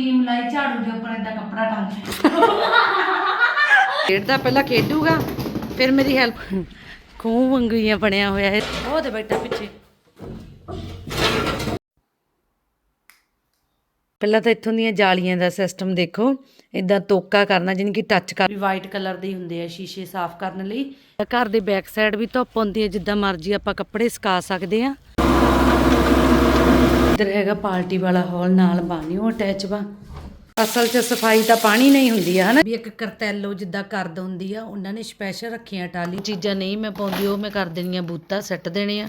Steam ਲਾਈ ਝਾੜੂ ਦੇ ਉੱਪਰ ਏਦਾਂ ਕੱਪੜਾ ਟੰਗ ਖੇਡਦਾ ਪਹਿਲਾਂ ਖੇਡੂਗਾ ਫਿਰ ਮੇਰੀ ਹੈਲਪ ਖੂਹ ਵਾਂਗੂਆਂ ਬਣਿਆ ਹੋਇਆ ਹੈ। ਉਹ ਤੇ ਬੈਠਾ ਪਿੱਛੇ। ਪਹਿਲਾਂ ਤਾਂ ਇੱਥੋਂ ਦੀਆਂ ਜਾਲੀਆਂ ਦਾ ਸਿਸਟਮ ਦੇਖੋ ਇਦਾਂ ਤੋਕਾ ਕਰਨਾ ਜਿਹਨੂੰ ਕਿ ਟੱਚ ਕਰ ਵੀ ਵਾਈਟ ਕਲਰ ਦੇ ਹੁੰਦੇ ਆ ਸ਼ੀਸ਼ੇ ਸਾਫ਼ ਕਰਨ ਲਈ। ਘਰ ਦੇ ਬੈਕ ਸਾਈਡ ਵੀ ਧੁੱਪ ਹੁੰਦੀ ਹੈ ਜਿੱਦਾਂ ਮਰਜ਼ੀ ਆਪਾਂ ਕੱਪੜੇ ਸੁਕਾ ਸਕਦੇ ਆ ਇੱਧਰ ਹੈਗਾ ਪਾਰਟੀ ਵਾਲਾ ਹਾਲ ਨਾਲ ਬਾਨੀਓ ਅਟੈਚ ਵਾ। ਅਸਲ 'ਚ ਸਫ਼ਾਈ ਤਾਂ ਪਾਣੀ ਨਹੀਂ ਹੁੰਦੀ ਆ ਹਨਾ? ਵੀ ਇੱਕ ਕਰਤੈਲੋ ਜਿੱਦਾਂ ਕਰਦ ਹੁੰਦੀ ਆ ਉਹਨਾਂ ਨੇ ਸਪੈਸ਼ਲ ਰੱਖੀਆਂ ਟਾਲੀ ਚੀਜ਼ਾਂ ਨਹੀਂ ਮੈਂ ਪਾਉਂਦੀ ਉਹ ਮੈਂ ਕਰ ਦੇਣੀਆਂ ਬੂਤਾ ਸੱਟ ਦੇਣੇ ਆ।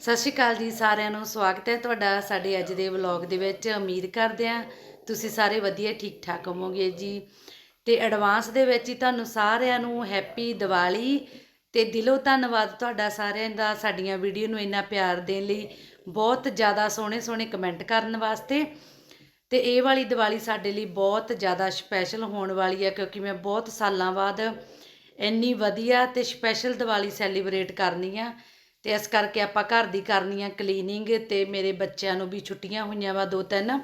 ਸਤਿ ਸ਼੍ਰੀ ਅਕਾਲ ਜੀ ਸਾਰਿਆਂ ਨੂੰ ਸਵਾਗਤ ਹੈ ਤੁਹਾਡਾ ਸਾਡੇ ਅੱਜ ਦੇ ਵਲੌਗ ਦੇ ਵਿੱਚ। ਉਮੀਦ ਕਰਦੇ ਆ ਤੁਸੀਂ ਸਾਰੇ ਵਧੀਆ ਠੀਕ ਠਾਕ ਹੋਵੋਗੇ ਜੀ। ਤੇ ਐਡਵਾਂਸ ਦੇ ਵਿੱਚ ਹੀ ਤੁਹਾਨੂੰ ਸਾਰਿਆਂ ਨੂੰ ਹੈਪੀ ਦੀਵਾਲੀ ਅਤੇ ਦਿਲੋਂ ਧੰਨਵਾਦ ਤੁਹਾਡਾ ਸਾਰਿਆਂ ਦਾ, ਸਾਡੀਆਂ ਵੀਡੀਓ ਨੂੰ ਇੰਨਾ ਪਿਆਰ ਦੇਣ ਲਈ। ਬਹੁਤ ਜ਼ਿਆਦਾ ਸੋਹਣੇ ਸੋਹਣੇ ਕਮੈਂਟ ਕਰਨ ਵਾਸਤੇ। ਤੇ ਇਹ ਵਾਲੀ ਦੀਵਾਲੀ ਸਾਡੇ ਲਈ ਬਹੁਤ ਜ਼ਿਆਦਾ ਸਪੈਸ਼ਲ ਹੋਣ ਵਾਲੀ ਹੈ ਕਿਉਂਕਿ ਮੈਂ ਬਹੁਤ ਸਾਲਾਂ ਬਾਅਦ ਇੰਨੀ ਵਧੀਆ ਤੇ ਸਪੈਸ਼ਲ ਦੀਵਾਲੀ ਸੈਲੀਬ੍ਰੇਟ ਕਰਨੀ ਆ। ਤੇ ਇਸ ਕਰਕੇ ਆਪਾਂ ਘਰ ਦੀ ਕਰਨੀ ਆ ਕਲੀਨਿੰਗ ਤੇ ਮੇਰੇ ਬੱਚਿਆਂ ਨੂੰ ਵੀ ਛੁੱਟੀਆਂ ਹੋਈਆਂ ਵਾ ਦੋ ਤਿੰਨ।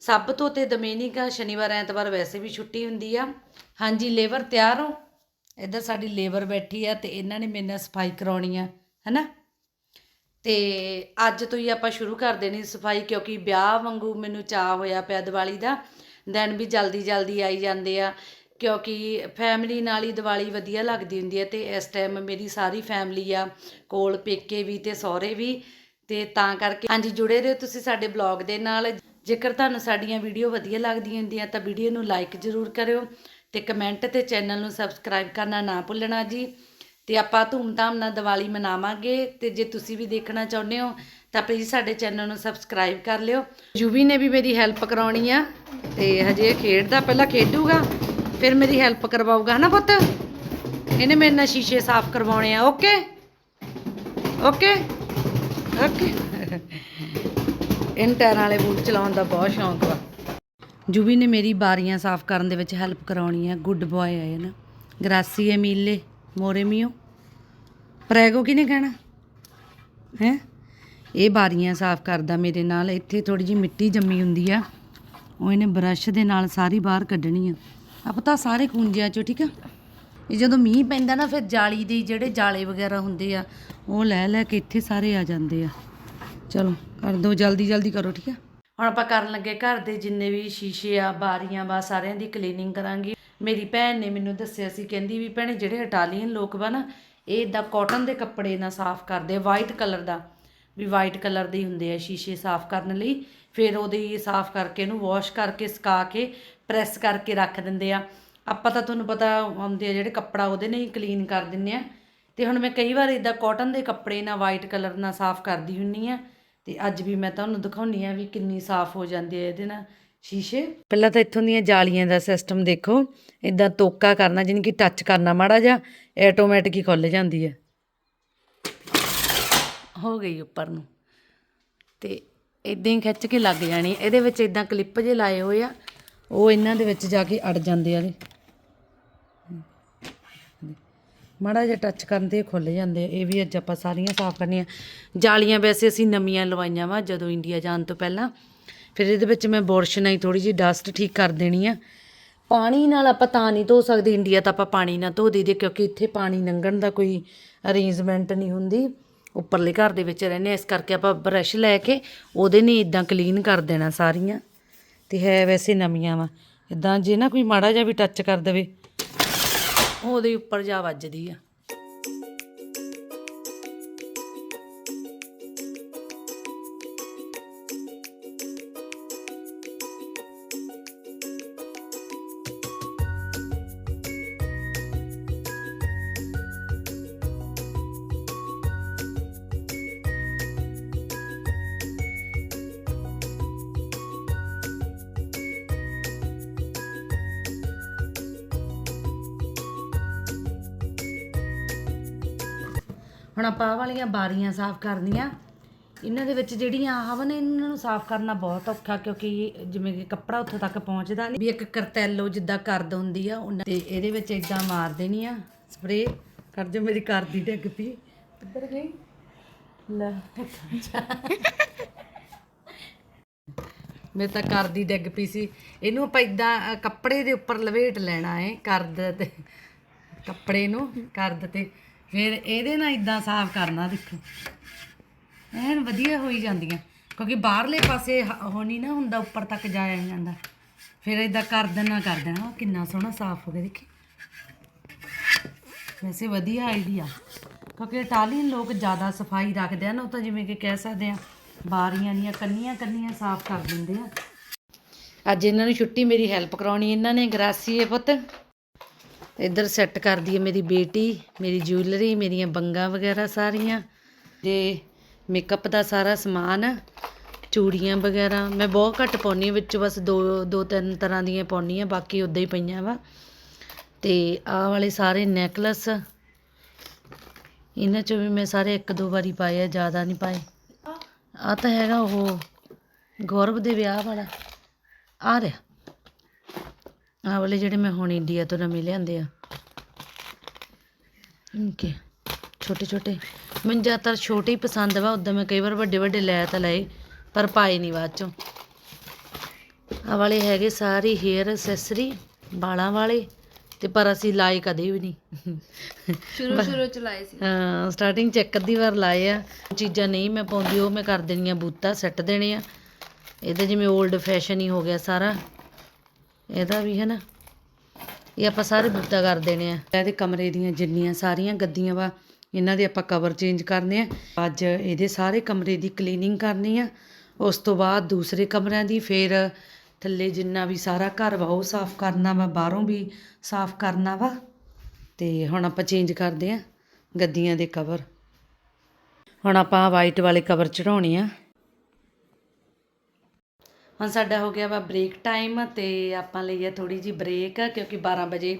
ਸਭ ਤੋਂ ਤੇ ਦਮੇਨਿਕਾ ਸ਼ਨੀਵਾਰ ਐਤਵਾਰ ਵੈਸੇ ਵੀ ਛੁੱਟੀ ਹੁੰਦੀ ਆ। ਹਾਂਜੀ, ਲੇਬਰ ਤਿਆਰ ਹੋ? ਇੱਧਰ ਸਾਡੀ ਲੇਬਰ ਬੈਠੀ ਆ ਤੇ ਇਹਨਾਂ ਨੇ ਮੇਰੇ ਨਾਲ ਸਫ਼ਾਈ ਕਰਾਉਣੀ ਆ, ਹੈਨਾ? ਤੇ ਅੱਜ ਤੋਂ ਹੀ ਆਪਾਂ ਸ਼ੁਰੂ ਕਰ ਦੇਣੀ ਸਫ਼ਾਈ ਕਿਉਂਕਿ ਵਿਆਹ ਵਾਂਗੂ ਮੈਨੂੰ ਚਾਹ ਹੋਇਆ ਪਿਆ ਦੀਵਾਲੀ ਦਾ। ਦਿਨ ਵੀ ਜਲਦੀ ਜਲਦੀ ਆਈ ਜਾਂਦੇ ਆ ਕਿਉਂਕਿ ਫੈਮਿਲੀ ਨਾਲ ਹੀ ਦੀਵਾਲੀ ਵਧੀਆ ਲੱਗਦੀ ਹੁੰਦੀ ਹੈ ਤੇ ਇਸ ਟਾਈਮ ਮੇਰੀ ਸਾਰੀ ਫੈਮਿਲੀ ਆ, ਕੋਲ ਪੇਕੇ ਵੀ ਤੇ ਸਹੁਰੇ ਵੀ ਤੇ ਤਾਂ ਕਰਕੇ ਹਾਂਜੀ, ਜੁੜੇ ਰਹੋ ਤੁਸੀਂ ਸਾਡੇ ਬਲੌਗ ਦੇ ਨਾਲ। ਜੇਕਰ ਤੁਹਾਨੂੰ ਸਾਡੀਆਂ ਵੀਡੀਓ ਵਧੀਆ ਲੱਗਦੀਆਂ ਹੁੰਦੀਆਂ ਤਾਂ ਵੀਡੀਓ ਨੂੰ ਲਾਈਕ ਜ਼ਰੂਰ ਕਰਿਓ। ਤੇ ਕਮੈਂਟ ਤੇ ਚੈਨਲ ਨੂੰ ਸਬਸਕ੍ਰਾਈਬ ਕਰਨਾ ਨਾ ਭੁੱਲਣਾ ਜੀ। ਤੇ ਆਪਾਂ ਧੂਮਧਾਮ ਨਾਲ ਦੀਵਾਲੀ ਮਨਾਵਾਂਗੇ ਤੇ ਜੇ ਤੁਸੀਂ ਵੀ ਦੇਖਣਾ ਚਾਹੁੰਦੇ ਹੋ, ਤਾਂ ਪਲੀਜ਼ ਸਾਡੇ ਚੈਨਲ ਨੂੰ ਸਬਸਕ੍ਰਾਈਬ ਕਰ ਲਿਓ। ਯੂਵੀ ਨੇ ਵੀ ਮੇਰੀ ਹੈਲਪ ਕਰਾਉਣੀ ਆ ਤੇ ਹਜੇ ਇਹ ਖੇਡਦਾ, ਪਹਿਲਾਂ ਖੇਡੂਗਾ, ਫਿਰ ਮੇਰੀ ਹੈਲਪ ਕਰਵਾਊਗਾ, ਹਨਾ ਪੁੱਤ? ਇਹਨੇ ਮੇਰੇ ਨਾਲ ਸ਼ੀਸ਼ੇ ਸਾਫ਼ ਕਰਵਾਉਣੇ ਆ ਓਕੇ ਓਕੇ ਓਕੇ ਇਨ ਟਾਇਰਾਂ ਵਾਲੇ ਬੂਟ ਚਲਾਉਣ ਦਾ ਬਹੁਤ ਸ਼ੌਂਕ ਵਾ। ਜੂਵੀ ਨੇ ਮੇਰੀ ਬਾਰੀਆਂ ਸਾਫ਼ ਕਰਨ ਦੇ ਵਿੱਚ ਹੈਲਪ ਕਰਾਉਣੀ ਹੈ ਗੁੱਡ ਬॉय ਹੈ ਨਾ। ਗ੍ਰਾਸੀ ਐਮੀਲੇ ਮੋਰੇ ਮੀਓ। ਪ੍ਰੈਗੋ ਕਿਨੇ ਕਹਿਣਾ? ਹੈ? ਇਹ ਬਾਰੀਆਂ ਸਾਫ਼ ਕਰਦਾ ਮੇਰੇ ਨਾਲ। ਇੱਥੇ ਥੋੜੀ ਜਿਹੀ ਮਿੱਟੀ ਜੰਮੀ ਹੁੰਦੀ ਆ। ਉਹ ਇਹਨੇ ਬਰਸ਼ ਦੇ ਨਾਲ ਸਾਰੀ ਬਾਹਰ ਕੱਢਣੀ ਆ। ਆ ਪਤਾ ਸਾਰੇ ਖੂੰਜਿਆਂ ਚੋਂ, ਠੀਕ ਆ? ਇਹ ਜਦੋਂ ਮੀਂਹ ਪੈਂਦਾ ਨਾ, ਫਿਰ ਜਾਲੀ ਦੇ ਜਿਹੜੇ ਜਾਲੇ ਵਗੈਰਾ ਹੁੰਦੇ ਆ, ਉਹ ਲੈ ਲੈ ਕੇ ਇੱਥੇ ਸਾਰੇ ਆ ਜਾਂਦੇ ਆ। ਚਲੋ, ਕਰ ਦੋ ਜਲਦੀ ਜਲਦੀ ਕਰੋ, ਠੀਕ ਆ? ਹੁਣ ਆਪਾਂ ਕਰਨ ਲੱਗੇ ਘਰ ਦੇ ਜਿੰਨੇ ਵੀ ਸ਼ੀਸ਼ੇ ਆ, ਬਾਰੀਆਂ ਵਾ, ਸਾਰਿਆਂ ਦੀ ਕਲੀਨਿੰਗ ਕਰਾਂਗੇ। ਮੇਰੀ ਭੈਣ ਨੇ ਮੈਨੂੰ ਦੱਸਿਆ ਸੀ, ਕਹਿੰਦੀ ਵੀ ਭੈਣੇ ਜਿਹੜੇ ਇਟਾਲੀਅਨ ਲੋਕ ਵਾ ਨਾ, ਇਹ ਇਦਾਂ ਕਾਟਨ ਦੇ ਕੱਪੜੇ ਨਾਲ ਸਾਫ਼ ਕਰਦੇ ਆ ਵਾਈਟ ਕਲਰ ਦਾ। ਵੀ ਵਾਈਟ ਕਲਰ ਦੇ ਹੁੰਦੇ ਆ ਸ਼ੀਸ਼ੇ ਸਾਫ਼ ਕਰਨ ਲਈ। ਫਿਰ ਉਹਦੀ ਸਾਫ਼ ਕਰਕੇ ਇਹਨੂੰ ਵਾਸ਼ ਕਰਕੇ, ਸੁਕਾ ਕੇ ਪ੍ਰੈਸ ਕਰਕੇ ਰੱਖ ਦਿੰਦੇ ਆ। ਆਪਾਂ ਤਾਂ ਤੁਹਾਨੂੰ ਪਤਾ ਹੁੰਦੇ ਆ ਜਿਹੜੇ ਕੱਪੜਾ ਉਹਦੇ ਨਾਲ ਹੀ ਕਲੀਨ ਕਰ ਦਿੰਨੇ ਆ। ਤੇ ਹੁਣ ਮੈਂ ਕਈ ਵਾਰ ਇਦਾਂ ਕਾਟਨ ਦੇ ਕੱਪੜੇ ਨਾਲ ਵਾਈਟ ਕਲਰ ਨਾਲ ਸਾਫ਼ ਕਰਦੀ ਹੁੰਨੀ ਆ। ਤੇ ਅੱਜ ਵੀ ਮੈਂ ਤੁਹਾਨੂੰ ਦਿਖਾਉਣੀ ਆ ਵੀ ਕਿੰਨੀ ਸਾਫ਼ ਹੋ ਜਾਂਦੇ ਆ ਇਹਦੇ ਨਾਲ ਸ਼ੀਸ਼ੇ। ਪਹਿਲਾਂ ਤਾਂ ਇੱਥੋਂ ਦੀਆਂ ਜਾਲੀਆਂ ਦਾ ਸਿਸਟਮ ਦੇਖੋ ਇਦਾਂ ਤੋਕਾ ਕਰਨਾ ਜਿਹਨੂੰ ਕਿ ਟੱਚ ਕਰਨਾ ਮਾੜਾ ਜਿਹਾ ਆਟੋਮੈਟਿਕ ਹੀ ਖੁੱਲ ਜਾਂਦੀ ਹੈ। ਹੋ ਗਈ ਉੱਪਰ ਨੂੰ। ਤੇ ਇਦਾਂ ਹੀ ਖਿੱਚ ਕੇ ਲੱਗ ਜਾਣੀ। ਇਹਦੇ ਵਿੱਚ ਇਦਾਂ ਕਲਿੱਪ ਜੇ ਲਾਏ ਹੋਏ ਆ। ਉਹ ਇਹਨਾਂ ਦੇ ਵਿੱਚ ਜਾ ਕੇ ਅੜ ਜਾਂਦੇ ਆ ਇਹਦੇ। ਮਾੜਾ ਜਿਹਾ ਟੱਚ ਕਰਨ ਤੇ ਇਹ ਖੁੱਲ ਜਾਂਦੇ ਇਹ ਵੀ ਅੱਜ ਆਪਾਂ ਸਾਰੀਆਂ ਸਾਫ਼ ਕਰਨੀਆਂ। ਜਾਲੀਆਂ ਵੈਸੇ ਅਸੀਂ ਨਵੀਆਂ ਲਵਾਈਆਂ ਵਾ ਜਦੋਂ ਇੰਡੀਆ ਜਾਣ ਤੋਂ ਪਹਿਲਾਂ। ਫਿਰ ਇਹਦੇ ਵਿੱਚ ਮੈਂ ਬੋਰਸ਼ ਨਾਲ ਹੀ ਥੋੜੀ ਜਿਹੀ ਡਸਟ ਠੀਕ ਕਰ ਦੇਣੀ ਆ। ਪਾਣੀ ਨਾਲ ਆਪਾਂ ਤਾਂ ਨਹੀਂ ਧੋ ਸਕਦੇ। ਇੰਡੀਆ ਤਾਂ ਆਪਾਂ ਪਾਣੀ ਨਾਲ ਧੋ ਦਈਦੇ ਕਿਉਂਕਿ ਇੱਥੇ ਪਾਣੀ ਲੰਘਣ ਦਾ ਕੋਈ ਅਰੇਂਜਮੈਂਟ ਨਹੀਂ ਹੁੰਦੀ। ਉੱਪਰਲੇ ਘਰ ਦੇ ਵਿੱਚ ਰਹਿੰਦੇ ਹਾਂ, ਇਸ ਕਰਕੇ ਆਪਾਂ ਬਰਸ਼ ਲੈ ਕੇ ਉਹਦੇ ਨੇ ਇਦਾਂ ਕਲੀਨ ਕਰ ਦੇਣਾ ਸਾਰੀਆਂ। ਤੇ ਹੈ ਵੈਸੇ ਨਵੀਆਂ ਵਾ। ਇਦਾਂ ਜੇ ਨਾ ਕੋਈ ਮਾੜਾ ਜਿਹਾ ਵੀ ਟੱਚ ਕਰ ਦੇਵੇ ਉਹਦੇ ਉੱਪਰ ਜਾ ਵੱਜਦੀ ਆ। ਆਪਾਂ ਆਹ ਵਾਲੀਆਂ ਬਾਰੀਆਂ ਸਾਫ਼ ਕਰਨੀਆਂ। ਇਹਨਾਂ ਦੇ ਵਿੱਚ ਜਿਹੜੀਆਂ ਆਹ ਵਾ ਇਹਨਾਂ ਨੂੰ ਸਾਫ਼ ਕਰਨਾ ਬਹੁਤ ਔਖਾ, ਕਿਉਂਕਿ ਜਿਵੇਂ ਕਿ ਕੱਪੜਾ ਉੱਥੋਂ ਤੱਕ ਪਹੁੰਚਦਾ ਨਹੀਂ ਵੀ ਇੱਕ ਕਰਤੈਲੋ ਜਿੱਦਾਂ ਕਰਦ ਹੁੰਦੀ ਆ, ਉਹਨਾਂ ਤੇ ਇਹਦੇ ਵਿੱਚ ਇਦਾਂ ਮਾਰ ਦੇਣੀ ਆ ਸਪਰੇ ਕਰ ਜੋ ਮੇਰੀ ਕਰਦੀ ਡਿੱਗ ਪਈ। ਕਿੱਧਰ ਗਈ? ਲੈ ਮੇਰੇ ਤਾਂ ਕਰਦੀ ਡਿੱਗ ਪਈ ਸੀ। ਇਹਨੂੰ ਆਪਾਂ ਇਦਾਂ ਕੱਪੜੇ ਦੇ ਉੱਪਰ ਲਵੇਟ ਲੈਣਾ ਹੈ ਕਰਦ ਤੇ, ਕੱਪੜੇ ਨੂੰ, ਕਰਦ ਤੇ। ਫਿਰ ਇਹਦੇ ਨਾਲ ਇਦਾਂ ਸਾਫ਼ ਕਰਨਾ ਦੇਖੋ। ਐਨ ਵਧੀਆ ਹੋਈ ਜਾਂਦੀਆਂ। ਕਿਉਂਕਿ ਬਾਹਰਲੇ ਪਾਸੇ ਹ- ਉਹ ਨਹੀਂ ਨਾ ਹੁੰਦਾ, ਉੱਪਰ ਤੱਕ ਜਾਇਆ ਨਹੀਂ ਜਾਂਦਾ। ਫਿਰ ਇਦਾਂ ਕਰ ਦੇਣਾ ਕਰ ਦੇਣਾ। ਉਹ ਕਿੰਨਾ ਸੋਹਣਾ ਸਾਫ਼ ਹੋ ਗਿਆ, ਦੇਖੀ। ਵੈਸੇ ਵਧੀਆ ਆਈਡੀਆ ਕਿਉਂਕਿ ਇਟਾਲੀਅਨ ਲੋਕ ਜ਼ਿਆਦਾ ਸਫ਼ਾਈ ਰੱਖਦੇ ਆ ਨਾ, ਉਹ ਤਾਂ ਜਿਵੇਂ ਕਿ ਕਹਿ ਸਕਦੇ ਆ, ਬਾਰੀਆਂ ਦੀਆਂ ਕੰਨੀਆਂ ਕੰਨੀਆਂ ਸਾਫ਼ ਕਰ ਦਿੰਦੇ ਆ। ਅੱਜ ਇਹਨਾਂ ਨੂੰ ਛੁੱਟੀ ਮੇਰੀ ਹੈਲਪ ਕਰਾਉਣੀ, ਇਹਨਾਂ ਨੇ ਗ੍ਰਾਸੀਏ ਪੁੱਤ। ਇੱਧਰ ਸੈੱਟ ਕਰਦੀ ਹੈ ਮੇਰੀ ਬੇਟੀ, ਮੇਰੀ ਜੁਐਲਰੀ ਮੇਰੀਆਂ ਬੰਗਾਂ ਵਗੈਰਾ ਸਾਰੀਆਂ। ਤੇ ਮੇਕਅਪ ਦਾ ਸਾਰਾ ਸਮਾਨ, ਚੂੜੀਆਂ ਵਗੈਰਾ। ਮੈਂ ਬਹੁਤ ਘੱਟ ਪਾਉਂਦੀ ਹਾਂ, ਵਿੱਚ ਬਸ ਦੋ ਦੋ ਤਿੰਨ ਤਰ੍ਹਾਂ ਦੀਆਂ ਪਾਉਂਦੀ ਹਾਂ, ਬਾਕੀ ਉਦਾਂ ਹੀ ਪਈਆਂ ਵਾ। ਤੇ ਆਹ ਵਾਲੇ ਸਾਰੇ ਨੈਕਲਸ ਇਹਨਾਂ ਚੋਂ ਵੀ ਮੈਂ ਸਾਰੇ ਇੱਕ ਦੋ ਵਾਰੀ ਪਾਏ ਆ, ਜ਼ਿਆਦਾ ਨਹੀਂ ਪਾਏ। ਆ ਤਾਂ ਹੈਗਾ ਉਹ ਗੌਰਵ ਦੇ ਵਿਆਹ ਵਾਲਾ। ਆ ਰਿਹਾ। ਆਹ ਵਾਲੇ ਜਿਹੜੇ ਮੈਂ ਹੁਣ ਇੰਡੀਆ ਤੋਂ ਨਵੇਂ ਲਿਆਂਦੇ ਆ। ਓਕੇ ਛੋਟੇ ਛੋਟੇ। ਮੈਨੂੰ ਜ਼ਿਆਦਾਤਰ ਛੋਟੇ ਹੀ ਪਸੰਦ ਵਾ ਉਦਾਂ ਮੈਂ ਕਈ ਵਾਰ ਵੱਡੇ ਵੱਡੇ ਲੈ ਤਾਂ ਲਏ ਪਰ ਪਾਏ ਨਹੀਂ ਬਾਅਦ ਚੋਂ। ਆਹ ਵਾਲੇ ਹੈਗੇ ਸਾਰੇ ਹੇਅਰ ਅਸੈਸਰੀ ਵਾਲਾਂ ਵਾਲੇ ਤੇ ਪਰ ਅਸੀਂ ਲਾਏ ਕਦੇ ਵੀ ਨਹੀਂ ਸ਼ੁਰੂ ਸ਼ੁਰੂ ਚ ਲਾਏ ਸੀ। ਹਾਂ ਸਟਾਰਟਿੰਗ ਚ ਇੱਕ ਅੱਧੀ ਵਾਰ ਲਾਏ ਆ। ਚੀਜ਼ਾਂ ਨਹੀਂ ਮੈਂ ਪਾਉਂਦੀ ਉਹ ਮੈਂ ਕਰ ਦੇਣੀਆਂ ਬੂਤਾ ਸੱਟ ਦੇਣੇ ਆ। ਇਹਦਾ ਜਿਵੇਂ 올ਡ ਫੈਸ਼ਨ ਹੀ ਹੋ ਗਿਆ ਸਾਰਾ। ਇਹਦਾ ਵੀ ਹੈ ਨਾ। ਇਹ ਆਪਾਂ ਸਾਰੇ ਬੂਤਾ ਕਰ ਦੇਣੇ ਆ। ਇਹਦੇ ਕਮਰੇ ਦੀਆਂ ਜਿੰਨੀਆਂ ਸਾਰੀਆਂ ਗੱਦੀਆਂ ਵਾ, ਇਹਨਾਂ ਦੇ ਆਪਾਂ ਕਵਰ ਚੇਂਜ ਕਰਨੇ ਆ। ਅੱਜ ਇਹਦੇ ਸਾਰੇ ਕਮਰੇ ਦੀ ਕਲੀਨਿੰਗ ਕਰਨੀ ਆ। ਉਸ ਤੋਂ ਬਾਅਦ ਦੂਸਰੇ ਕਮਰਿਆਂ ਦੀ ਫਿਰ ਥੱਲੇ ਜਿੰਨਾ ਵੀ ਸਾਰਾ ਘਰ ਵਾ, ਉਹ ਸਾਫ਼ ਕਰਨਾ ਵਾ, ਬਾਹਰੋਂ ਵੀ ਸਾਫ਼ ਕਰਨਾ ਵਾ। ਤੇ ਹੁਣ ਆਪਾਂ ਚੇਂਜ ਕਰਦੇ ਆ ਗੱਦੀਆਂ ਦੇ ਕਵਰ ਹੁਣ ਆਪਾਂ ਵਾਈਟ ਵਾਲੇ ਕਵਰ ਚੜਾਉਣੇ ਆ। ਹੁਣ ਸਾਡਾ ਹੋ ਗਿਆ ਵਾ ਬ੍ਰੇਕ ਟਾਈਮ ਤੇ ਆਪਾਂ ਲਈ ਆ ਥੋੜੀ ਜੀ ਬ੍ਰੇਕ ਕਿਉਂਕਿ 12 ਵਜੇ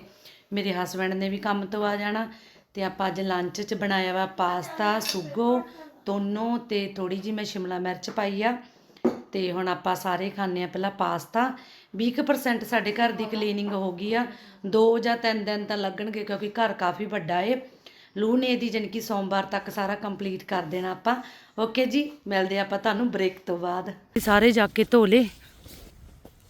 ਮੇਰੇ ਹਸਬੰਡ ਨੇ ਵੀ ਕੰਮ ਤੋਂ ਆ ਜਾਣਾ ਤੇ ਆਪਾਂ ਅੱਜ ਲੰਚ 'ਚ ਬਣਾਇਆ ਵਾ ਪਾਸਤਾ, ਸੁਗੋ, ਤੋਨੋ ਤੇ ਥੋੜੀ ਜੀ ਮੈਂ ਸ਼ਿਮਲਾ ਮਿਰਚ ਪਾਈ ਆ ਤੇ ਹੁਣ ਆਪਾਂ ਸਾਰੇ ਖਾਣੇ ਆ ਪਹਿਲਾਂ ਪਾਸਤਾ। 20% ਸਾਡੇ ਘਰ ਦੀ ਕਲੀਨਿੰਗ ਹੋ ਗਈ ਆ। ਦੋ ਜਾਂ ਤਿੰਨ ਦਿਨ ਤਾਂ ਲੱਗਣਗੇ ਕਿਉਂਕਿ ਘਰ ਕਾਫੀ ਵੱਡਾ ਏ। ਲੂ ਨੇ ਦੀ ਜਾਣੀ ਕਿ ਸੋਮਵਾਰ ਤੱਕ ਸਾਰਾ ਕੰਪਲੀਟ ਕਰ ਦੇਣਾ ਆਪਾਂ। ਓਕੇ ਜੀ, ਮਿਲਦੇ ਆਪਾਂ ਤੁਹਾਨੂੰ ਬ੍ਰੇਕ ਤੋਂ ਬਾਅਦ। ਸਾਰੇ ਜਾ ਕੇ ਧੋ ਲੇ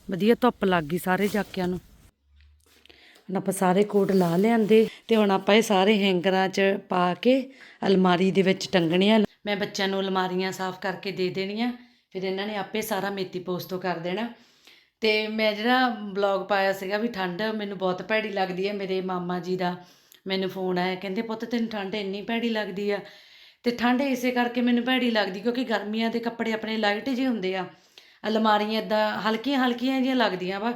ਵਧੀਆ ਧੁੱਪ ਲੱਗ ਗਈ ਸਾਰੇ ਜਾਕਿਆਂ ਨੂੰ। ਹੁਣ ਆਪਾਂ ਸਾਰੇ ਕੋਟ ਲਾ ਲਿਆਂਦੇ ਤੇ ਹੁਣ ਆਪਾਂ ਇਹ ਸਾਰੇ ਹੈਂਗਰਾਂ 'ਚ ਪਾ ਕੇ ਅਲਮਾਰੀ ਦੇ ਵਿੱਚ ਟੰਗਣੇ ਆ ਮੈਂ ਬੱਚਿਆਂ ਨੂੰ ਅਲਮਾਰੀਆਂ ਸਾਫ਼ ਕਰਕੇ ਦੇ ਦੇਣੀਆਂ, ਫਿਰ ਇਹਨਾਂ ਨੇ ਆਪੇ ਸਾਰਾ ਮੇਤੀ ਪੋਸਟੋ ਕਰ ਦੇਣਾ। ਤੇ ਮੈਂ ਜਿਹੜਾ ਬਲੌਗ ਪਾਇਆ ਸੀਗਾ ਵੀ ਠੰਡ ਮੈਨੂੰ ਬਹੁਤ ਭੈੜੀ ਲੱਗਦੀ ਹੈ ਮੇਰੇ ਮਾਮਾ ਜੀ ਦਾ। ਮੈਨੂੰ ਫੋਨ ਆਇਆ, ਕਹਿੰਦੇ ਪੁੱਤ ਤੈਨੂੰ ਠੰਡ ਇੰਨੀ ਭੈੜੀ ਲੱਗਦੀ ਆ। ਤੇ ਠੰਡ ਇਸੇ ਕਰਕੇ ਮੈਨੂੰ ਭੈੜੀ ਲੱਗਦੀ, ਕਿਉਂਕਿ ਗਰਮੀਆਂ ਦੇ ਕੱਪੜੇ ਆਪਣੇ ਲਾਈਟ ਜਿਹੇ ਹੁੰਦੇ ਆ। ਅਲਮਾਰੀਆਂ ਇਦਾਂ ਹਲਕੀਆਂ ਹਲਕੀਆਂ ਜਿਹੀਆਂ ਲੱਗਦੀਆਂ ਵਾ।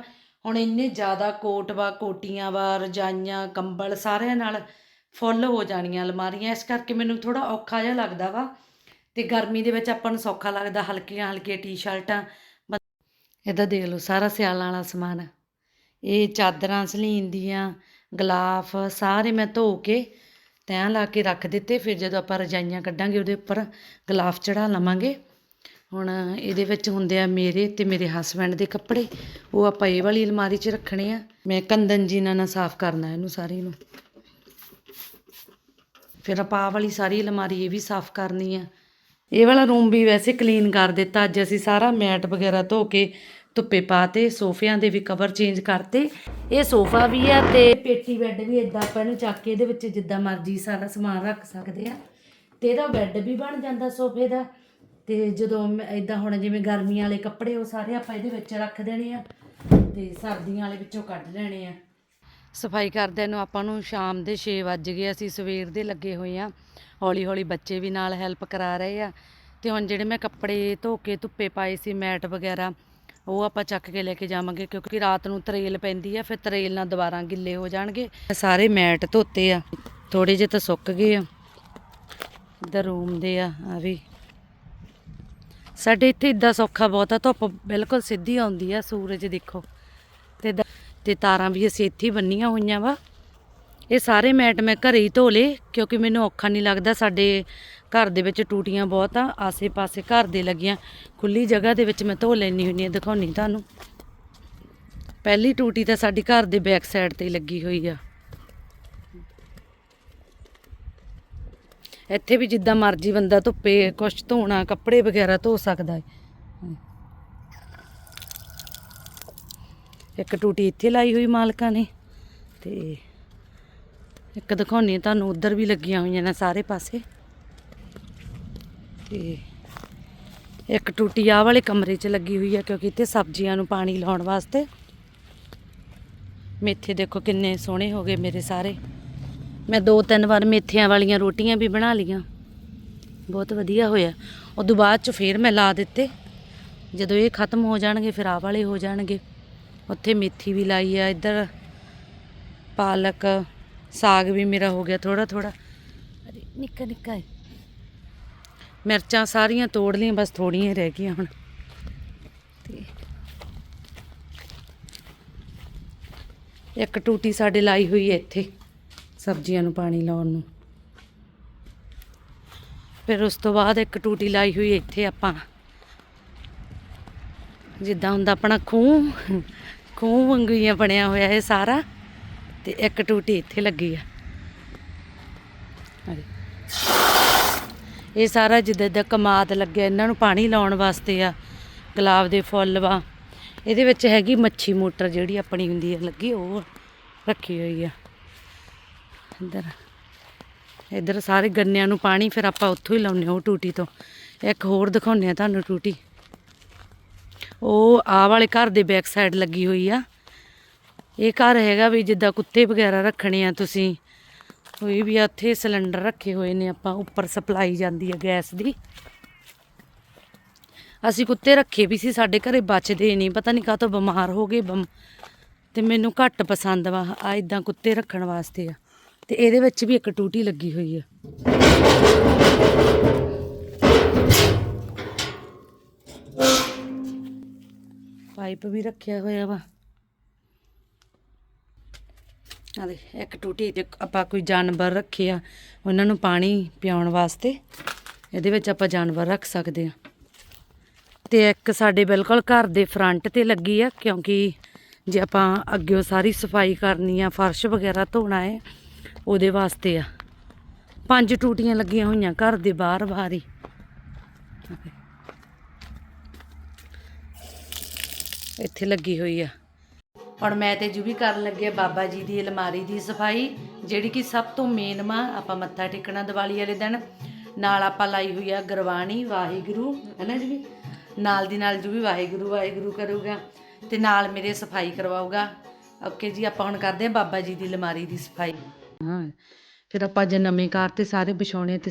ਹੁਣ ਇੰਨੇ ਜ਼ਿਆਦਾ ਕੋਟ ਵਾ, ਕੋਟੀਆਂ ਵਾ, ਰਜਾਈਆਂ, ਕੰਬਲ ਸਾਰਿਆਂ ਨਾਲ ਫੁੱਲ ਹੋ ਜਾਣੀਆਂ ਅਲਮਾਰੀਆਂ। ਇਸ ਕਰਕੇ ਮੈਨੂੰ ਥੋੜਾ ਔਖਾ ਜਿਹਾ ਲੱਗਦਾ ਵਾ। ਤੇ ਗਰਮੀ ਦੇ ਵਿੱਚ ਆਪਾਂ ਨੂੰ ਸੌਖਾ ਲੱਗਦਾ ਹਲਕੀਆਂ ਹਲਕੀਆਂ ਟੀ-ਸ਼ਰਟਾਂ। ਇਹਦਾ ਦੇਖ ਲਓ ਸਾਰਾ ਸਿਆਲਾਂ ਵਾਲਾ ਸਮਾਨ। ਇਹ ਚਾਦਰਾਂ ਸਲੀਨ ਦੀਆਂ ਗਲਾਫ ਸਾਰੇ ਮੈਂ ਧੋ ਕੇ ਤੈਅ ਲਾ ਕੇ ਰੱਖ ਦਿੱਤੇ। ਫਿਰ ਜਦੋਂ ਆਪਾਂ ਰਜਾਈਆਂ ਕੱਢਾਂਗੇ ਉਹਦੇ ਉੱਪਰ ਗਲਾਫ ਚੜਾ ਲਵਾਂਗੇ। ਹੁਣ ਇਹਦੇ ਵਿੱਚ ਹੁੰਦੇ ਆ ਮੇਰੇ ਤੇ ਮੇਰੇ ਹਸਬੰਡ ਦੇ ਕੱਪੜੇ। ਉਹ ਆਪਾਂ ਇਹ ਵਾਲੀ ਅਲਮਾਰੀ 'ਚ ਰੱਖਣੇ ਆ। ਮੈਂ ਕੰਦਨ ਜੀ ਨਾਲ ਸਾਫ਼ ਕਰਨਾ ਇਹਨੂੰ ਸਾਰੀ ਨੂੰ। ਫਿਰ ਆਪਾਂ ਆਹ ਵਾਲੀ ਸਾਰੀ ਅਲਮਾਰੀ ਇਹ ਵੀ ਸਾਫ਼ ਕਰਨੀ ਆ। ਇਹ ਵਾਲਾ ਰੂਮ ਵੀ ਵੈਸੇ ਕਲੀਨ ਕਰ ਦਿੱਤਾ। ਅੱਜ ਅਸੀਂ ਸਾਰਾ ਮੈਟ ਵਗੈਰਾ ਧੋ ਕੇ ਧੁੱਪੇ ਪਾਤੇ ਸੋਫਿਆਂ ਦੇ ਵੀ ਕਵਰ ਚੇਂਜ ਕਰਤੇ। ਇਹ ਸੋਫਾ ਵੀ ਆ ਤੇ ਪੇਟੀ ਬੈੱਡ ਵੀ ਇਦਾਂ ਆਪਾਂ ਇਹਨੂੰ ਚੱਕ ਕੇ ਇਹਦੇ ਵਿੱਚ ਜਿੱਦਾਂ ਮਰਜ਼ੀ ਸਾਰਾ ਸਮਾਨ ਰੱਖ ਸਕਦੇ ਆ। ਤੇ ਇਹਦਾ ਬੈੱਡ ਵੀ ਬਣ ਜਾਂਦਾ ਸੋਫੇ ਦਾ। ਤੇ ਜਦੋਂ ਇਦਾਂ ਹੁਣ ਜਿਵੇਂ ਗਰਮੀਆਂ ਵਾਲੇ ਕੱਪੜੇ ਉਹ ਸਾਰੇ ਆਪਾਂ ਇਹਦੇ ਵਿੱਚ ਰੱਖ ਦੇਣੇ ਆ ਤੇ ਸਰਦੀਆਂ ਵਾਲੇ ਵਿੱਚੋਂ ਕੱਢ ਲੈਣੇ ਆ। ਸਫ਼ਾਈ ਕਰਦਿਆਂ ਨੂੰ ਆਪਾਂ ਨੂੰ ਸ਼ਾਮ ਦੇ 6 ਵੱਜ ਗਏ, ਅਸੀਂ ਸਵੇਰ ਦੇ ਲੱਗੇ ਹੋਏ ਆ। ਹੌਲੀ ਹੌਲੀ ਬੱਚੇ ਵੀ ਨਾਲ ਹੈਲਪ ਕਰਾ ਰਹੇ ਆ। ਤੇ ਹੁਣ ਜਿਹੜੇ ਮੈਂ ਕੱਪੜੇ ਧੋ ਕੇ ਧੁੱਪੇ ਪਾਏ ਸੀ, ਮੈਟ ਵਗੈਰਾ ਉਹ ਆਪਾਂ ਚੱਕ ਕੇ ਲੈ ਕੇ ਜਾਵਾਂਗੇ ਕਿਉਂਕਿ ਰਾਤ ਨੂੰ ਤਰੇਲ ਪੈਂਦੀ ਆ, ਫਿਰ ਤਰੇਲ ਨਾਲ ਦੁਬਾਰਾ ਗਿੱਲੇ ਹੋ ਜਾਣਗੇ। ਸਾਰੇ ਮੈਟ ਧੋਤੇ ਆ। ਥੋੜੇ ਜਿਹੇ ਤਾਂ ਸੁੱਕ ਗਏ ਆ। ਇਧਰ ਰੂਮ ਦੇ ਆ ਆ ਵੀ। ਸਾਡੇ ਇੱਥੇ ਇਦਾਂ ਸੌਖਾ ਬਹੁਤ ਆ, ਧੁੱਪ ਬਿਲਕੁਲ ਸਿੱਧੀ ਆਉਂਦੀ ਆ, ਸੂਰਜ ਦੇਖੋ। ਤੇ ਤੇ ਤਾਰਾਂ ਵੀ ਅਸੀਂ ਇੱਥੇ ਬੰਨੀਆਂ ਹੋਈਆਂ ਵਾ। ਇਹ ਸਾਰੇ ਮੈਟ ਮੈਂ ਘਰੇ ਹੀ ਧੋ ਲਏ, ਕਿਉਂਕਿ ਮੈਨੂੰ ਔਖਾ ਨਹੀਂ ਲੱਗਦਾ, ਸਾਡੇ ਘਰ ਦੇ ਵਿੱਚ ਟੂਟੀਆਂ ਬਹੁਤ ਆ, ਆਸੇ-ਪਾਸੇ ਘਰ ਦੇ ਲੱਗੀਆਂ, ਖੁੱਲੀ ਜਗ੍ਹਾ ਦੇ ਵਿੱਚ ਮੈਂ ਧੋ ਲੈਣੀ ਹੁੰਦੀ ਆ ਦਿਖਾਉਣੀ ਤੁਹਾਨੂੰ। ਪਹਿਲੀ ਟੂਟੀ ਤਾਂ ਸਾਡੀ ਘਰ ਦੇ ਬੈਕ ਸਾਈਡ ਤੇ ਲੱਗੀ ਹੋਈ ਆ। ਇੱਥੇ ਵੀ ਜਿੱਦਾਂ ਮਰਜ਼ੀ ਬੰਦਾ ਧੁੱਪੇ ਕੁਛ ਧੋਣਾ, ਕੱਪੜੇ ਵਗੈਰਾ ਧੋ ਸਕਦਾ ਹੈ ਇੱਕ ਟੂਟੀ ਇੱਥੇ ਲਾਈ ਹੋਈ ਮਾਲਕਾਂ ਨੇ ਤੇ ਇੱਕ ਦਿਖਾਉਣੀ ਤੁਹਾਨੂੰ ਉਧਰ ਵੀ ਲੱਗੀਆਂ ਹੋਈਆਂ ਨੇ ਸਾਰੇ ਪਾਸੇ। ਤੇ ਇੱਕ ਟੂਟੀ ਆਹ ਵਾਲੇ ਕਮਰੇ 'ਚ ਲੱਗੀ ਹੋਈ ਹੈ ਕਿਉਂਕਿ ਇੱਥੇ ਸਬਜ਼ੀਆਂ ਨੂੰ ਪਾਣੀ ਲਾਉਣ ਵਾਸਤੇ। ਮੇਥੇ ਦੇਖੋ ਕਿੰਨੇ ਸੋਹਣੇ ਹੋ ਗਏ ਮੇਰੇ ਸਾਰੇ। ਮੈਂ ਦੋ ਤਿੰਨ ਵਾਰ ਮੇਥਿਆਂ ਵਾਲੀਆਂ ਰੋਟੀਆਂ ਵੀ ਬਣਾ ਲੀਆਂ ਬਹੁਤ ਵਧੀਆ ਹੋਇਆ। ਉਦੋਂ ਬਾਅਦ ਚ ਫੇਰ ਮੈਂ ਲਾ ਦਿੱਤੇ। ਜਦੋਂ ਇਹ ਖਤਮ ਹੋ ਜਾਣਗੇ, ਫਿਰ ਆਹ ਵਾਲੇ ਹੋ ਜਾਣਗੇ। ਉੱਥੇ ਮੇਥੀ ਵੀ ਲਾਈ ਆ, ਇੱਧਰ ਪਾਲਕ ਸਾਗ ਵੀ ਮੇਰਾ ਹੋ ਗਿਆ ਥੋੜਾ ਥੋੜਾ ਅਰੇ, ਨਿੱਕਾ ਨਿੱਕਾ ਹੈ। ਮਿਰਚਾਂ ਸਾਰੀਆਂ ਤੋੜ ਲਈਆਂ, ਬਸ ਥੋੜੀਆਂ ਰਹਿ ਗਈਆਂ ਹੁਣ। ਤੇ ਇੱਕ ਟੂਟੀ ਸਾਡੇ ਲਾਈ ਹੋਈ ਹੈ ਇੱਥੇ, ਸਬਜ਼ੀਆਂ ਨੂੰ ਪਾਣੀ ਲਾਉਣ ਨੂੰ। ਫਿਰ ਉਸ ਤੋਂ ਬਾਅਦ ਇੱਕ ਟੂਟੀ ਲਾਈ ਹੋਈ ਇੱਥੇ ਆਪਾਂ। ਜਿੱਦਾਂ ਹੁੰਦਾ ਆਪਣਾ ਖੂਹ ਖੂਹ ਵਾਂਗੂ ਹੀ ਬਣਿਆ ਹੋਇਆ ਇਹ ਸਾਰਾ। ਤੇ ਇੱਕ ਟੂਟੀ ਇੱਥੇ ਲੱਗੀ ਆ। ਇਹ ਸਾਰਾ ਜਿੱਦਾਂ ਦਾ ਕਮਾਦ ਲੱਗਿਆ, ਇਹਨਾਂ ਨੂੰ ਪਾਣੀ ਲਾਉਣ ਵਾਸਤੇ ਆ, ਗੁਲਾਬ ਦੇ ਫੁੱਲ ਵਾ। ਇਹਦੇ ਵਿੱਚ ਹੈਗੀ ਮੱਛੀ ਮੋਟਰ ਜਿਹੜੀ ਆਪਣੀ ਹੁੰਦੀ ਹੈ ਲੱਗੀ ਉਹ ਰੱਖੀ ਹੋਈ ਆ। ਇੱਧਰ। ਇੱਧਰ ਸਾਰੇ ਗੰਨਿਆਂ ਨੂੰ ਪਾਣੀ ਫਿਰ ਆਪਾਂ ਉੱਥੋਂ ਹੀ ਲਾਉਂਦੇ ਹਾਂ ਉਹ ਟੂਟੀ ਤੋਂ। ਇੱਕ ਹੋਰ ਦਿਖਾਉਂਦੇ ਆ ਤੁਹਾਨੂੰ ਟੂਟੀ। ਉਹ ਆ ਵਾਲੇ ਘਰ ਦੇ ਬੈਕ ਸਾਈਡ ਲੱਗੀ ਹੋਈ ਆ। ਇਹ ਘਰ ਹੈਗਾ ਵੀ ਜਿੱਦਾਂ ਕੁੱਤੇ ਵਗੈਰਾ ਰੱਖਣੇ ਆ ਤੁਸੀਂ। ਕੋਈ ਵੀ ਆ, ਉੱਥੇ ਸਿਲੰਡਰ ਰੱਖੇ ਹੋਏ ਨੇ ਆਪਾਂ, ਉੱਪਰ ਸਪਲਾਈ ਜਾਂਦੀ ਹੈ ਗੈਸ ਦੀ। ਅਸੀਂ ਕੁੱਤੇ ਰੱਖੇ ਵੀ ਸੀ, ਸਾਡੇ ਘਰੇ ਬਚਦੇ ਨਹੀਂ। ਪਤਾ ਨਹੀਂ ਕਾਹਤੋਂ ਬਿਮਾਰ ਹੋ ਗਏ ਬਮ। ਤੇ ਮੈਨੂੰ ਘੱਟ ਪਸੰਦ ਵਾ, ਆ ਇਦਾਂ ਕੁੱਤੇ ਰੱਖਣ ਵਾਸਤੇ ਆ। ਤੇ ਇਹਦੇ ਵਿੱਚ ਵੀ ਇੱਕ ਟੂਟੀ ਲੱਗੀ ਹੋਈ ਆ। ਪਾਈਪ ਵੀ ਰੱਖਿਆ ਹੋਇਆ ਵਾ। ਆ ਇੱਕ ਟੂਟੀ ਤੇ ਆਪਾਂ ਕੋਈ ਜਾਨਵਰ ਰੱਖੇ ਆ, ਉਹਨਾਂ ਨੂੰ ਪਾਣੀ ਪਿਆਉਣ ਵਾਸਤੇ। ਇਹਦੇ ਵਿੱਚ ਆਪਾਂ ਜਾਨਵਰ ਰੱਖ ਸਕਦੇ ਆ। ਤੇ ਇੱਕ ਸਾਡੇ ਬਿਲਕੁਲ ਘਰ ਦੇ ਫਰੰਟ ਤੇ ਲੱਗੀ ਆ, ਕਿਉਂਕਿ ਜੇ ਆਪਾਂ ਅੱਗਿਓਂ ਸਾਰੀ ਸਫ਼ਾਈ ਕਰਨੀ ਆ, ਫਰਸ਼ ਵਗੈਰਾ ਧੋਣਾ ਹੈ ਉਹਦੇ ਵਾਸਤੇ ਆ। ਪੰਜ ਟੂਟੀਆਂ ਲੱਗੀਆਂ ਹੋਈਆਂ ਘਰ ਦੇ ਬਾਹਰ ਬਾਹਰ ਹੀ। ਇੱਥੇ ਲੱਗੀ ਹੋਈ ਆ। ਹੁਣ ਮੈਂ ਤੇ ਜੂ ਵੀ ਕਰਨ ਲੱਗੇ ਬਾਬਾ ਜੀ ਦੀ ਅਲਮਾਰੀ ਦੀ ਸਫ਼ਾਈ, ਜਿਹੜੀ ਕਿ ਸਭ ਤੋਂ ਮੇਨ ਮਾ ਆਪਾਂ ਮੱਥਾ ਟੇਕਣਾ ਦੀਵਾਲੀ ਵਾਲੇ ਦਿਨ। ਨਾਲ ਆਪਾਂ ਲਾਈ ਹੋਈ ਆ ਗੁਰਬਾਣੀ, ਵਾਹਿਗੁਰੂ, ਹੈ ਨਾ ਜੀ ਨਾਲ ਦੀ ਨਾਲ ਜੂ ਵੀ ਵਾਹਿਗੁਰੂ ਵਾਹਿਗੁਰੂ ਕਰੂਗਾ ਤੇ ਨਾਲ ਮੇਰੇ ਸਫ਼ਾਈ ਕਰਵਾਊਗਾ। ਓਕੇ ਜੀ, ਆਪਾਂ ਹੁਣ ਕਰਦੇ ਆ ਬਾਬਾ ਜੀ ਦੀ ਅਲਮਾਰੀ ਦੀ ਸਫ਼ਾਈ। ਹਾਂ, ਫਿਰ ਆਪਾਂ ਜੇ ਨਵੇਂ ਕਾਰ ਤੇ ਸਾਰੇ ਵਿਛਾਉਣੇ ਤੇ